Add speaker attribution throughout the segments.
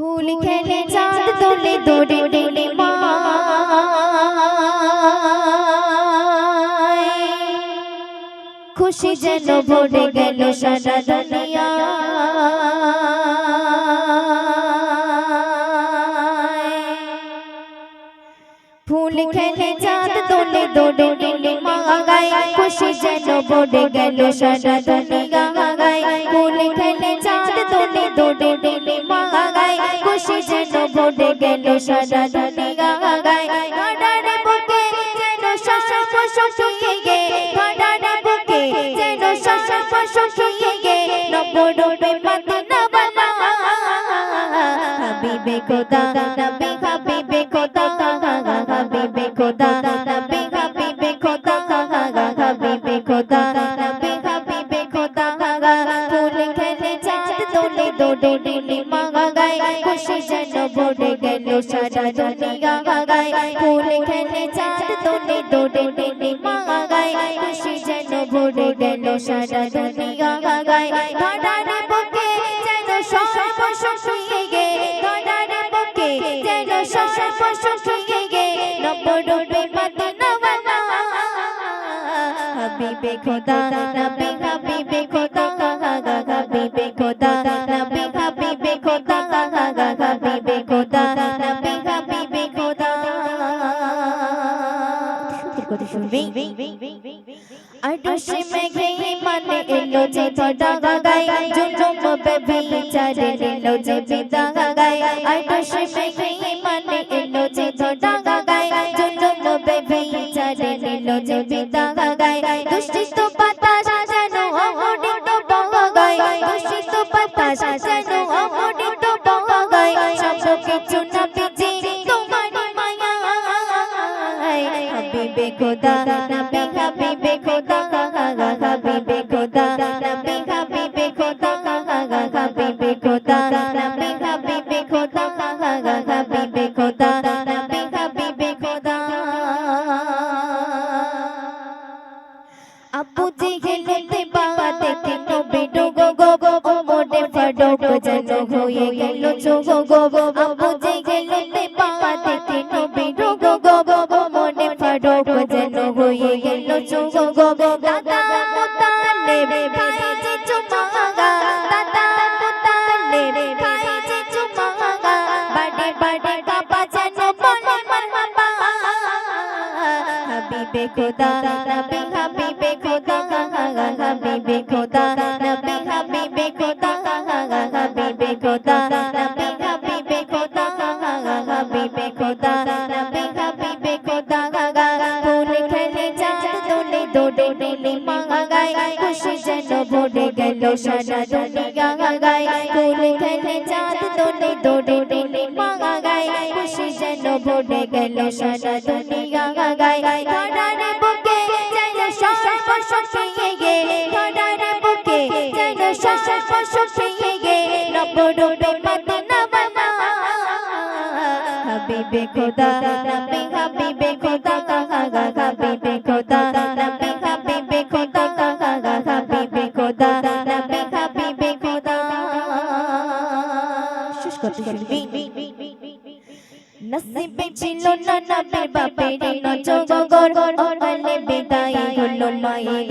Speaker 1: ফুল খেলে চাঁদ তোলে দৌড়ে ডেলে মা। খুশি যেন ভরে গেল সারা দুনিয়া। ফুল খেলে চাঁদ তোলে দৌড়ে ডেলে মা গায় খুশি যেন ভরে গেল সারা দুনিয়া গায় ফুল খেলে চাঁদ তোলে দৌড়ে ডেলে মা গায় খুশি যেন ভরে গেল সারা দুনিয়া গায় ঘাড়ারে বুকে যেন শাসক শুকিয়ে গে ঘাড়ারে বুকে যেন শাসক শুকিয়ে গে। নবরূপে মদিনা বানা হাবিবে খোদা, নবী খোদা নবী হাবিবে খোদা ফুল খেলে চাঁদ দৌড়ে দিলি মাগা গায় খুশি যেন ভরে গেল সারা দুনিয়া গায় ফুল খেলে চাঁদ দৌড়ে দিলি মাগা গায় খুশি যেন ভরে গেল সারা দুনিয়া গায় খোদা নবী হাবিবে খোদা হাবিবে খোদা নবী হাবিবে খোদা হাবিবে খোদা নবী হাবিবে খোদা কথা শুনবি দোষে মেঘে মানে এলো যে ছটা গাগাই জুলুম বেবি চারে এলো যে বিদা আর দোষে মেঘে মানে এলো যে ছটা গাগাই জুলুম বেবি চারে এলো যে খোদা নবী হাবিবে খোদা হাবিবে খোদা হাবিবে খোদা নবী হাবিবে খোদা হাবিবে খোদা নবী হাবিবে খোদা হাবিবে খোদা নবী হাবিবে খোদা হাবিবে খোদা নবী হাবিবে খোদা ফুল খেলে চাঁদ দৌড়ে দিলি মাঙা গায় খুশি যেন ভরে গেল সারা দুনিয়া গায় ফুল খেলে চাঁদ দৌড়ে দিলি মাঙা গায় খুশি যেন ভরে গেল সারা দুনিয়া গায় হাবিবে খোদা নবী হাবিবে খোদা হাবিবে খোদা নবী হাবিবে খোদা হাবিবে খোদা নবী হাবিবে খোদা শেষ করতে শুনবি নসিবে ছিল না নবীর বাপের নজগর অকালে বিদায় হলো মায়ের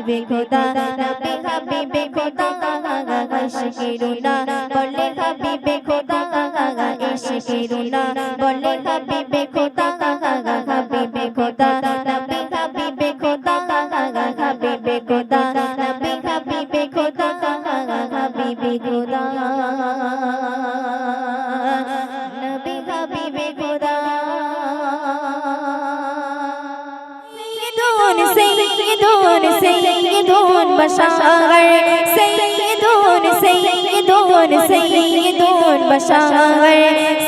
Speaker 1: হাবিবে খোদা নবী হাবিবে খোদা ইশকিরুনা বলে হাবিবে খোদা ইশকিরুনা বলে হাবিবে খোদা হাবিবে খোদা নবী হাবিবে খোদা হাবিবে খোদা খোদা سيدون سيدون بشار سيدون سيدون سيدون بشار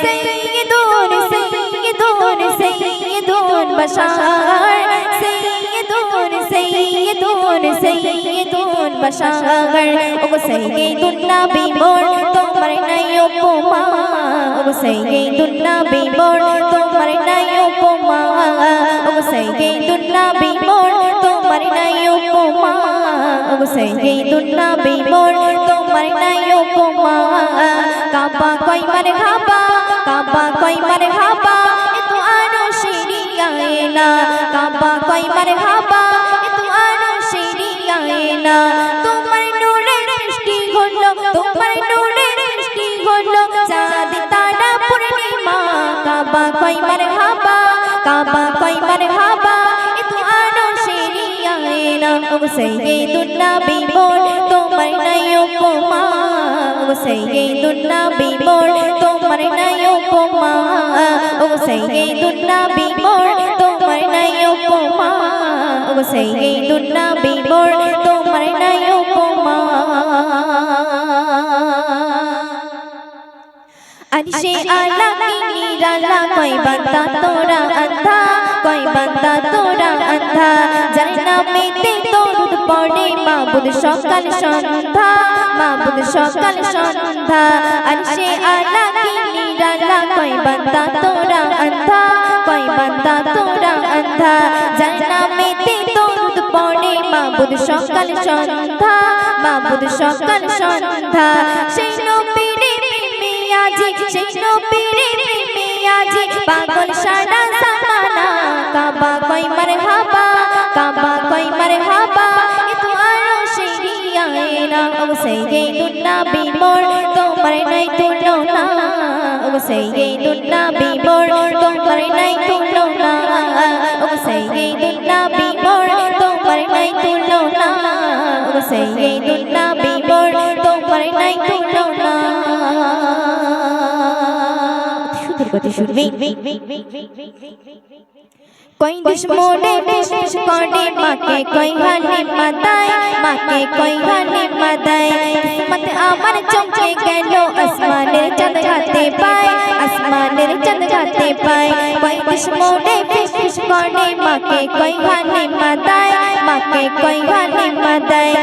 Speaker 1: سيدون سيدون سيدون بشار سيدون سيدون سيدون بشار او سيدون نبي مور تمر نيو پما او سيدون نبي مور تمر نيو ও নবী মোর। তোমার নাই উপমা। কাবা কই মারে হাবা, কাবা কই মারে হাবা, এ তো আরও শিরিয়ায় না। কাবা কই মারে এ তো আরও শিরিয়ায় না। তোমার নূরের সৃষ্টি হলো, তোমার নূরের সৃষ্টি হলো, চাঁদ, তারা পূর্ণিমা। কাবা কই মারে কাবা কই মারে সাইয়্যিদুন নবী মোর তোমার নাই উপমা ও সাইয়্যিদুন নবী মোর তোমার নাই উপমা ও সাইয়্যিদুন মোর তোমার নাই আলা নিরালা কই বান্দা তোরা আন্ধা কই বান্দা, তোরা আন্ধা। যার নামেতে দরুদ পড়ে মাবুদ সকাল সন্ধ্যা। মাবুদ সকাল সন্ধ্যা আরশে আলা কি নিরালা। কই বান্দা, তোরা আন্ধা। কই বান্দা, তোরা আন্ধা। যার নামেতে দরুদ পড়ে মাবুদ সকাল সন্ধ্যা। মাবুদ সকাল সন্ধ্যা, সেই নবীরে মিয়াজি সেই নবীরে মিয়াজি পাগল সারা কাবা কই মারে হাবা কাবা কই মারে হাবা এ তো আরও শিরিয়ায় না। ও সাইয়্যিদুন নবী মোর তোমার নাই তুলনা। ও সাইয়্যিদুন নবী মোর তোমার নাই তুলনা। ও সাইয়্যিদুন নবী মোর তোমার নাই তুলনা। ও সাইয়্যিদুন নবী মোর তোমার নাই তুলনা। সুন্দর কথা শুনবি। कोई दुश्मने पेश करे माके कोई हने मदाय माँ के कोई हने मदाय मत आमर चमके गेलो आसमान रे चंद खाते पाए आसमान रे चंद खाते पाए। कोई दुश्मने पेश करे माँ के कोई हने मदाय माँ के कोई हने मदाय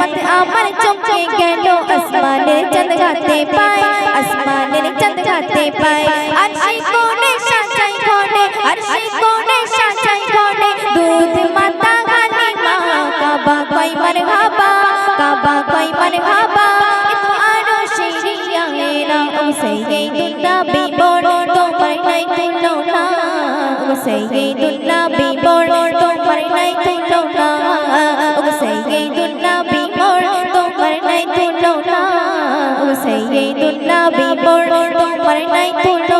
Speaker 1: मत आमर चमके आसमान ने चंद खाते पाए आसमाने चंद खाते पाए। কাবা কই মারে হাবা এ তো আরও শিরিয়ায়ে না ও সাইয়্যিদুন নবী মোর তোমার নাই তুলনা। ও সাইয়্যিদুন নবী মোর তোমার নাই তুলনা। ও সাইয়্যিদুন নবী মোর তোমার নাই তুলনা। ও সাইয়্যিদুন নবী মোর তোমার নাই তুলনা।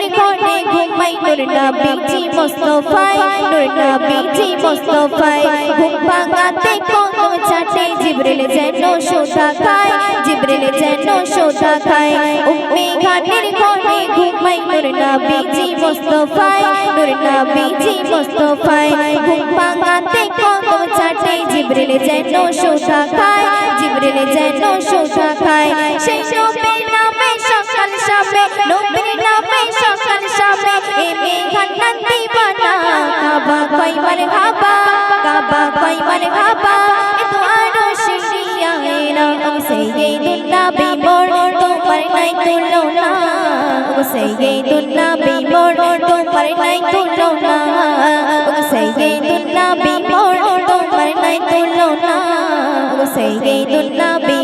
Speaker 1: গানের ঘরে ঘুমাই নূর নবীজি মুস্তফাই নূর নবীজি মুস্তফাই ঘুম ভাঙাতে কদম ছাটে জিবরিল যেন সোধা খায় জিবরিল যেন সোধা খায় উম্মে গানের ঘরে ঘুমাই নূর নবীজি মুস্তফাই নূর নবীজি মুস্তফাই ঘুম ভাঙাতে কদম ছাটে জিবরিল যেন সোধা খায় জিবরিল যেন সোধা খায় সেই নবীর নামে সকাল শামে নবীর সকাল শামে এ মেঘান্নান দিবানা কাবা কই মারে হাবা কাবা কই মারে হাবা এ তো আরও শিরিয়ায়ে না ও সাইয়্যিদুন নবী মোর তোমার নাই তুলনা। ও সাইয়্যিদুন নবী মোর তোমার নাই তুলনা। ও সাইয়্যিদুন নবী মোর তোমার নাই তুলনা। ও সাইয়্যিদুন নবী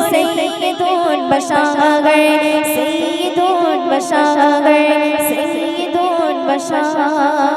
Speaker 1: सैदून बशागर सैदून बशागर सैदून बशागर